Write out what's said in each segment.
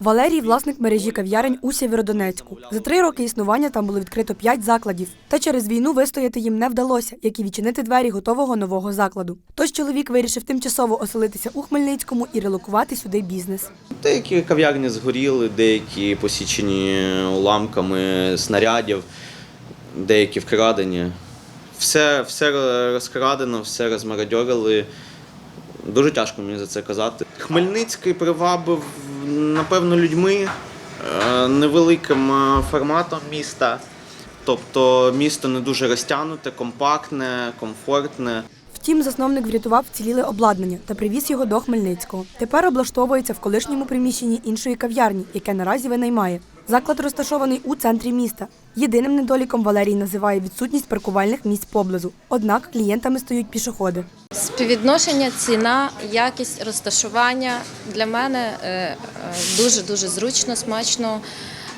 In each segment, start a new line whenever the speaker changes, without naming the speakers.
Валерій власник мережі кав'ярень у Сєвєродонецьку. За три роки існування там було відкрито п'ять закладів. Та через війну вистояти їм не вдалося, як і відчинити двері готового нового закладу. Тож чоловік вирішив тимчасово оселитися у Хмельницькому і релокувати сюди бізнес.
Деякі кав'ярні згоріли, деякі посічені уламками снарядів, деякі вкрадені. Все, все розкрадено, все розмародьорили. Дуже тяжко мені за це казати. Хмельницький привабив, напевно, людьми, е, невеликим е, форматом міста. Тобто місто не дуже розтягнуте, компактне, комфортне.
Втім, засновник врятував вціліле обладнання та привіз його до Хмельницького. Тепер облаштовується в колишньому приміщенні іншої кав'ярні, яке наразі винаймає. Заклад розташований у центрі міста. Єдиним недоліком Валерій називає відсутність паркувальних місць поблизу. Однак клієнтами стають пішоходи.
Співвідношення, ціна, якість розташування для мене дуже дуже зручно, смачно,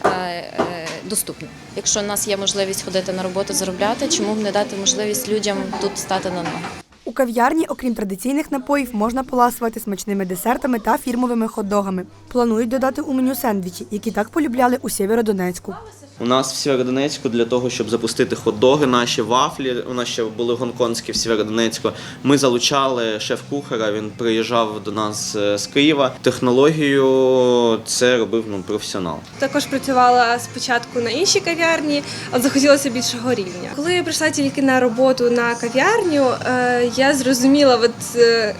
е, е, доступно. Якщо у нас є можливість ходити на роботу, заробляти, чому б не дати можливість людям тут стати на ноги?
У кав'ярні, окрім традиційних напоїв, можна поласувати смачними десертами та фірмовими хот-догами. Планують додати у меню сендвічі, які так полюбляли у Сєвєродонецьку.
У нас в Сєвєродонецьку для того, щоб запустити хот-доги, наші вафлі, у нас ще були гонконгські в Сєвєродонецьку. Ми залучали шеф-кухара, він приїжджав до нас е, з Києва. Технологію це робив ну, професіонал.
Також працювала спочатку на іншій кав'ярні, але захотілося більшого рівня. Коли я прийшла тільки на роботу на кав'ярню, е, я зрозуміла, от е,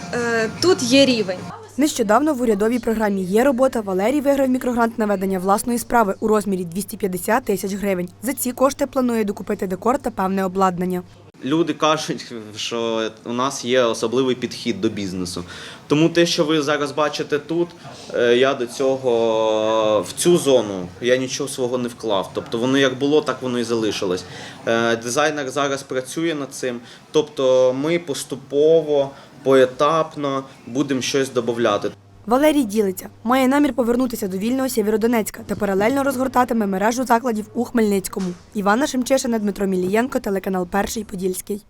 тут є рівень.
Нещодавно в урядовій програмі є робота. Валерій виграв мікрогрант на ведення власної справи у розмірі 250 тисяч гривень. За ці кошти планує докупити декор та певне обладнання.
Люди кажуть, що у нас є особливий підхід до бізнесу. Тому те, що ви зараз бачите тут, е, я до цього в цю зону я нічого свого не вклав. Тобто воно як було, так воно і залишилось. Е, Дизайнер зараз працює над цим. Тобто ми поступово, поетапно будемо щось додати.
Валерій ділиться, має намір повернутися до вільного Сєвєродонецька та паралельно розгортатиме мережу закладів у Хмельницькому. Івана Шемчишина, Дмитро Мілієнко, телеканал Перший Подільський.